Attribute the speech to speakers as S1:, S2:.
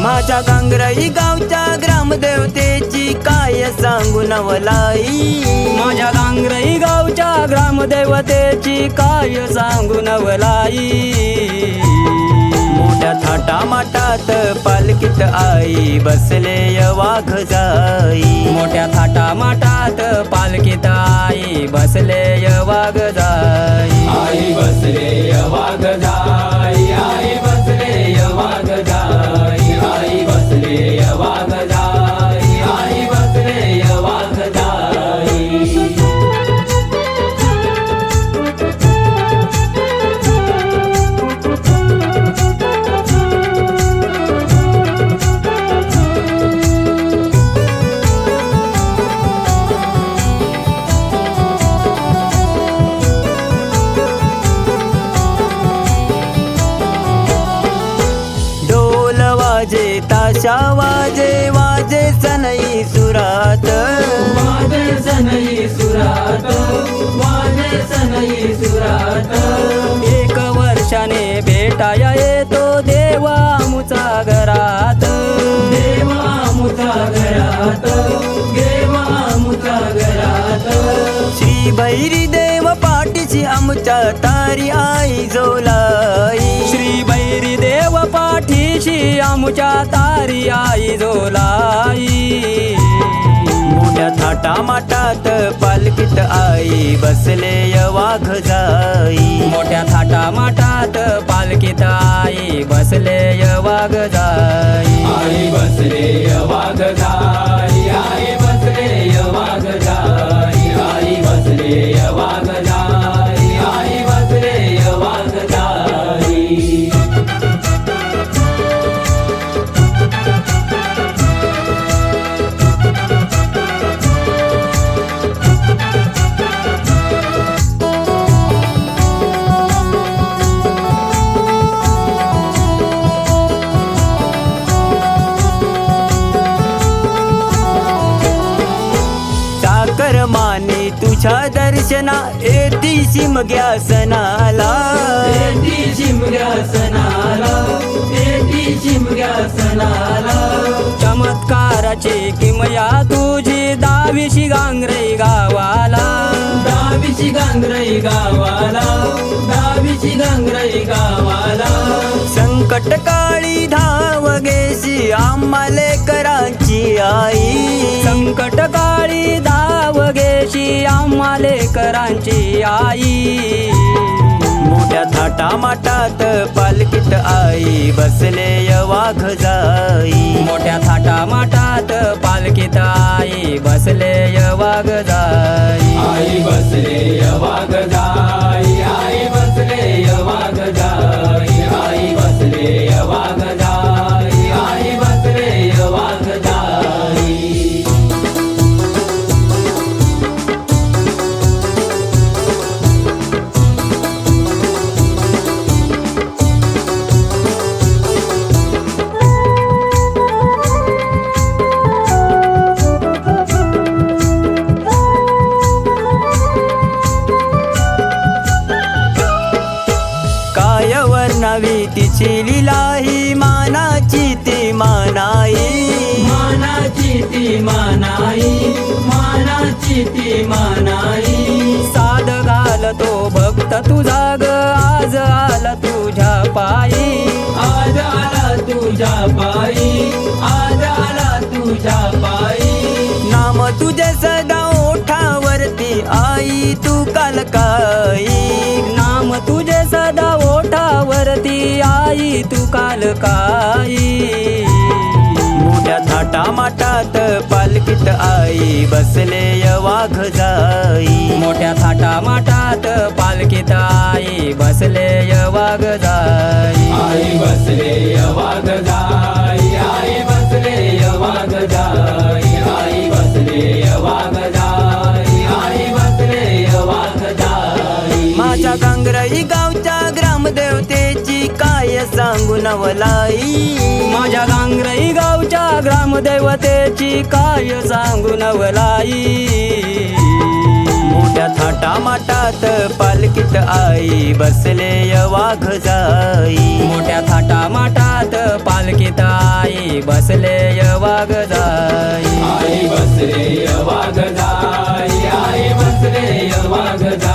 S1: माझ्या गांगराई गा ग्रामदेवतेची काय सांगू नवलाई?
S2: माझ्या गांगरई गावच्या ग्रामदेवतेची काय सांगू नवलाई?
S1: मोठ्या थाटा माटात पालखीत आई बसले वाघ जाई.
S2: मोठ्या थाटा माटात पालखीत आई बसले वाघ जाई.
S1: ताशा वाजे वाजे सनई सुरात.
S3: वाजे सनई सुरात वाजे सनई सुरात.
S2: एक वर्षाने भेटाया येतो देवा मुचा घरात.
S3: देवा घरात देवा घरात.
S1: श्री भैरी देव पाठीची आमच्या तारी आई जोलाई.
S2: शी आमच्या तारी आई झोलाई.
S1: मोठ्या थाटा माटात पालखीत आई बसले वाघ जाई.
S2: मोठ्या थाटा माटात पालखीत आई बसले वाघ जाई.
S1: तुझ्या दर्शना येती शिमग्या सणाला
S3: एटी शिमग्या सणाला एटी शिमग्या सणाला
S2: चमत्काराची किमया तुझी दाविशी गांगरे गावाला.
S3: दहावीची गांगराई गावाला दहावीची गांगराई गावाला.
S1: संकट काळी धाव गेशी आम्हाले करांची आई.
S2: संकट काळी मालेकरांची आई.
S1: मोठ्या थाटा माटात पालखीत आई बसले वाघ जाई
S2: मोठ्या थाटा माटात पालखीत आई बसले वाघ जाई
S3: आई बसले वाघ जाई आई
S1: वर्णावी तिची लीला ही मानाची ती मानाई.
S3: मानाची ती मानाई मानाची ती मानाई.
S2: साध घालतो भक्त तुझा ग आज आला तुझ्या पायी.
S3: आज आला तुझ्या पायी आज आला तुझ्या पायी.
S1: नाम तुझे सदा ओठावरती आई तू कालकाई
S2: आई तू काल काही.
S1: मोठ्या थाटा माटात पालखीत आई बसले वाघ जाई.
S2: मोठ्या थाटा माटात पालखीत आई बसले वाघ जाई.
S3: आई बसले वाघ जाई. नवलाई. माझ्या गांगराई गावच्या ग्रामदेवतेची काय सांगू नवलाई. मोठ्या थाटा माटात पालकीत आई बसले वाघ जाई
S2: मोठ्या थाटा माटात पालकीत आई बसले
S1: वाघ जाई बसले वाघ जाई बसले वाघ जाई